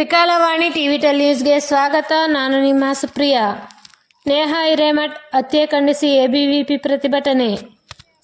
ತ್ರಿಕಾಲವಾಣಿ TV tell ನ್ಯೂಸ್ಗೆ ಸ್ವಾಗತ. ನಾನು ನಿಮ್ಮ ಸುಪ್ರಿಯಾ. ನೇಹಾ ಹಿರೇಮಠ್ ಹತ್ಯೆ ಖಂಡಿಸಿ ಎಬಿವಿಪಿ ಪ್ರತಿಭಟನೆ.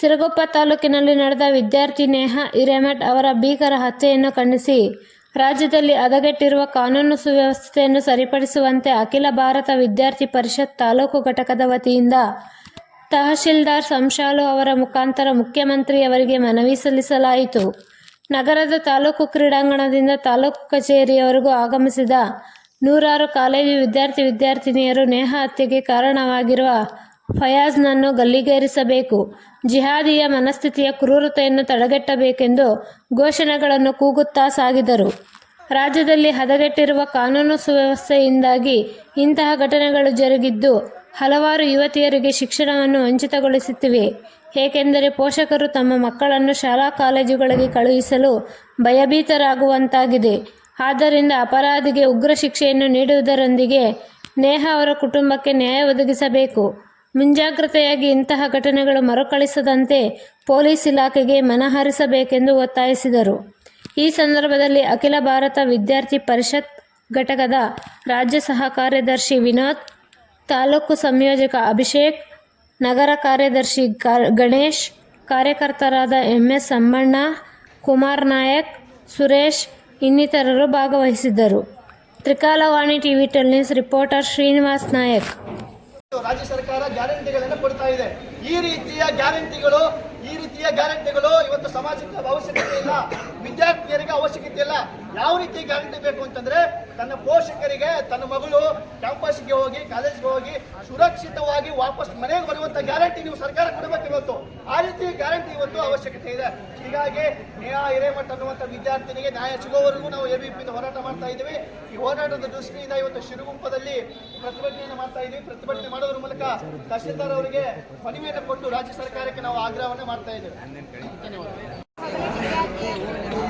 ಸಿರಗುಪ್ಪ ತಾಲೂಕಿನಲ್ಲಿ ನಡೆದ ವಿದ್ಯಾರ್ಥಿ ನೇಹಾ ಹಿರೇಮಠ್ ಅವರ ಭೀಕರ ಹತ್ಯೆಯನ್ನು ಖಂಡಿಸಿ ರಾಜ್ಯದಲ್ಲಿ ಹದಗೆಟ್ಟಿರುವ ಕಾನೂನು ಸುವ್ಯವಸ್ಥೆಯನ್ನು ಸರಿಪಡಿಸುವಂತೆ ಅಖಿಲ ಭಾರತ ವಿದ್ಯಾರ್ಥಿ ಪರಿಷತ್ ತಾಲೂಕು ಘಟಕದ ವತಿಯಿಂದ ತಹಶೀಲ್ದಾರ್ ಸಂಶಾಲು ಅವರ ಮುಖಾಂತರ ಮುಖ್ಯಮಂತ್ರಿಯವರಿಗೆ ಮನವಿ ಸಲ್ಲಿಸಲಾಯಿತು. ನಗರದ ತಾಲೂಕು ಕ್ರೀಡಾಂಗಣದಿಂದ ತಾಲೂಕು ಕಚೇರಿಯವರೆಗೂ ಆಗಮಿಸಿದ ನೂರಾರು ಕಾಲೇಜು ವಿದ್ಯಾರ್ಥಿ ವಿದ್ಯಾರ್ಥಿನಿಯರು ನೇಹ ಹತ್ಯೆಗೆ ಕಾರಣವಾಗಿರುವ ಫಯಾಜ್ನನ್ನು ಗಲ್ಲಿಗೇರಿಸಬೇಕು. ಜಿಹಾದಿಯ ಮನಸ್ಥಿತಿಯ ಕ್ರೂರತೆಯನ್ನು ತಡೆಗಟ್ಟಬೇಕೆಂದು ಘೋಷಣೆಗಳನ್ನು ಕೂಗುತ್ತಾ ಸಾಗಿದರು. ರಾಜ್ಯದಲ್ಲಿ ಹದಗೆಟ್ಟಿರುವ ಕಾನೂನು ಸುವ್ಯವಸ್ಥೆಯಿಂದಾಗಿ ಇಂತಹ ಘಟನೆಗಳು ಜರುಗಿದ್ದು ಹಲವಾರು ಯುವತಿಯರಿಗೆ ಶಿಕ್ಷಣವನ್ನು ವಂಚಿತಗೊಳಿಸುತ್ತಿವೆ ಏಕೆಂದರೆ ಪೋಷಕರು ತಮ್ಮ ಮಕ್ಕಳನ್ನು ಶಾಲಾ ಕಾಲೇಜುಗಳಿಗೆ ಕಳುಹಿಸಲು ಭಯಭೀತರಾಗುವಂತಾಗಿದೆ. ಆದ್ದರಿಂದ ಅಪರಾಧಿಗೆ ಉಗ್ರ ಶಿಕ್ಷೆಯನ್ನು ನೀಡುವುದರೊಂದಿಗೆ ನೇಹ ಅವರ ಕುಟುಂಬಕ್ಕೆ ನ್ಯಾಯ ಒದಗಿಸಬೇಕು. ಮುಂಜಾಗ್ರತೆಯಾಗಿ ಇಂತಹ ಘಟನೆಗಳು ಮರುಕಳಿಸದಂತೆ ಪೊಲೀಸ್ ಇಲಾಖೆಗೆ ಮನಹರಿಸಬೇಕೆಂದು ಒತ್ತಾಯಿಸಿದರು. ಈ ಸಂದರ್ಭದಲ್ಲಿ ಅಖಿಲ ಭಾರತ ವಿದ್ಯಾರ್ಥಿ ಪರಿಷತ್ ಘಟಕದ ರಾಜ್ಯ ಸಹ ಕಾರ್ಯದರ್ಶಿ ವಿನೋದ್ ತಾಲೂಕು ಸಂಯೋಜಕ ಅಭಿಷೇಕ್, ನಗರ ಕಾರ್ಯದರ್ಶಿ ಗಣೇಶ್, ಕಾರ್ಯಕರ್ತರಾದ ಎಂ ಎಸ್ ಅಮ್ಮಣ್ಣ ಕುಮಾರ್ ನಾಯಕ್, ಸುರೇಶ್ ಇನ್ನಿತರರು ಭಾಗವಹಿಸಿದ್ದರು. Trikalavani TV tel news reporter Srinivas Nayak. ರಾಜ್ಯ ಸರ್ಕಾರ ಗ್ಯಾರಂಟಿಗಳನ್ನು ಕೊಡ್ತಾ ಇದೆ. ಈ ರೀತಿಯ ಗ್ಯಾರಂಟಿಗಳು, ಈ ರೀತಿಯ ಗ್ಯಾರಂಟಿಗಳು ಇವತ್ತು ಸಮಾಜಕ್ಕೆ ಅವಶ್ಯಕತೆ ಇಲ್ಲ. ವಿದ್ಯಾರ್ಥಿಯರಿಗೆ ಅವಶ್ಯಕತೆ ಇಲ್ಲ. ಯಾವ ರೀತಿ ಗ್ಯಾರಂಟಿ ಬೇಕು ಅಂತಂದ್ರೆ ತನ್ನ ಪೋಷಕರಿಗೆ ತನ್ನ ಮಗಳು ಕ್ಯಾಂಪಸ್ಗೆ ಹೋಗಿ ಕಾಲೇಜ್ಗೆ ಹೋಗಿ ಸುರಕ್ಷಿತವಾಗಿ ವಾಪಸ್ ಮನೆಗೆ ಬರುವಂತ ಗ್ಯಾರಂಟಿ ನೀವು ಸರ್ಕಾರ ಕೊಡಬೇಕು ಇವತ್ತು. ಆ ರೀತಿ ಗ್ಯಾರಂಟಿ ಇವತ್ತು ಅವಶ್ಯಕತೆ ಇದೆ. ಹೀಗಾಗಿ ನೇಹಾ ಹಿರೇಮಠ ಅನ್ನುವಂಥ ವಿದ್ಯಾರ್ಥಿನಿಗೆ ನ್ಯಾಯ ಸಿಗೋವರೆಗೂ ನಾವು ಎ ಬಿ ಹೋರಾಟ ಮಾಡ್ತಾ ಇದ್ದೀವಿ. ಈ ಹೋರಾಟದ ದೃಷ್ಟಿಯಿಂದ ಇವತ್ತು ಶಿರುಗುಂಪದಲ್ಲಿ ಪ್ರತಿಭಟನೆಯನ್ನು ಮಾಡ್ತಾ ಇದ್ದೀವಿ. ಪ್ರತಿಭಟನೆ ಮಾಡೋದ್ರ ಮೂಲಕ ತಹಶೀಲ್ದಾರ್ ಅವರಿಗೆ ಮನವಿಯನ್ನು ಕೊಟ್ಟು ರಾಜ್ಯ ಸರ್ಕಾರಕ್ಕೆ ನಾವು ಆಗ್ರಹವನ್ನು ಮಾಡ್ತಾ ಇದ್ದೇವೆ. ಭೀಕರ